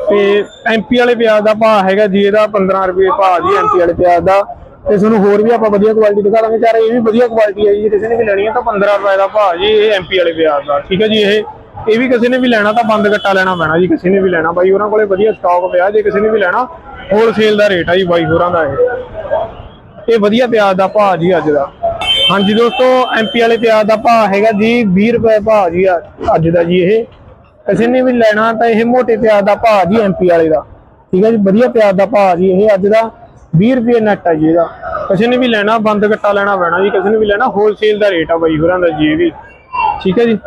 ਤੇ ਐਮਪੀ ਵਾਲੇ ਪਿਆਜ਼ ਦਾ ਭਾਅ ਹੈਗਾ ਜੀ, ਇਹਦਾ 15 ਰੁਪਏ ਭਾਅ ਜੀ ਐਮਪੀ ਵਾਲੇ ਪਿਆਜ਼ ਦਾ। ਤੇ ਤੁਹਾਨੂੰ ਹੋਰ ਵੀ ਆਪਾਂ ਵਧੀਆ ਕੁਆਲਿਟੀ ਦਿਖਾ ਦਾਂਗੇ। ਚਾਰੇ ਇਹ ਵੀ ਵਧੀਆ ਕੁਆਲਿਟੀ ਹੈ ਜੀ ਕਿਸੇ ਨੇ ਵੀ ਲੈਣੀ ਹੈ ਤਾਂ 15 ਰੁਪਏ ਦਾ ਭਾਅ ਜੀ, ਇਹ ਐਮਪੀ ਵਾਲੇ ਪਿਆਜ਼ ਦਾ। ਠੀਕ ਹੈ ਜੀ, ਇਹ ਇਹ ਵੀ ਕਿਸੇ ਨੇ ਵੀ ਲੈਣਾ ਤਾਂ ਬੰਦ ਗੱਟਾ ਲੈਣਾ ਪੈਣਾ ਜੀ, ਕਿਸੇ ਨੇ ਵੀ ਲੈਣਾ। ਬਾਈ, ਉਹਨਾਂ ਕੋਲੇ ਵਧੀਆ ਸਟਾਕ ਪਿਆ, ਜੇ ਕਿਸੇ ਨੇ ਵੀ ਲੈਣਾ ਹੋਲਸੇਲ ਦਾ ਰੇਟ ਆ ਜੀ ਬਾਈ ਹੋਰਾਂ ਦਾ ਇਹ। ਇਹ ਵਧੀਆ ਪਿਆਜ਼ ਦਾ ਭਾਅ ਜੀ ਅੱਜ ਦਾ। ਹਾਂਜੀ ਦੋਸਤੋ ਐਮਪੀ ਵਾਲੇ ਪਿਆਜ਼ ਦਾ ਭਾਅ ਹੈਗਾ ਜੀ 20 ਰੁਪਏ ਭਾਅ ਜੀ ਅੱਜ ਦਾ ਜੀ ਇਹ। ਕਿਸੇ ਨੇ ਵੀ ਲੈਣਾ ਤਾਂ ਇਹ ਮੋਟੇ ਪਿਆਜ਼ ਦਾ ਭਾਅ ਜੀ ਐਮਪੀ ਵਾਲੇ ਦਾ। ਠੀਕ ਹੈ ਜੀ, ਵਧੀਆ ਪਿਆਜ਼ ਦਾ ਭਾਅ ਜੀ ਇਹ ਅੱਜ ਦਾ। 20 ਰੁਪਏ ਨੈਟ ਆ ਜੀ ਇਹਦਾ। ਕਿਸੇ ਨੇ ਵੀ ਲੈਣਾ, ਬੰਦ ਕੱਟਾ ਲੈਣਾ ਪੈਣਾ ਜੀ ਕਿਸੇ ਨੇ ਵੀ ਲੈਣਾ ਹੋਲਸੇਲ ਦਾ ਰੇਟ ਆ ਬਾਈ ਹੋਰਾਂ ਦਾ ਜੀ ਇਹ ਵੀ। ਠੀਕ ਹੈ ਜੀ?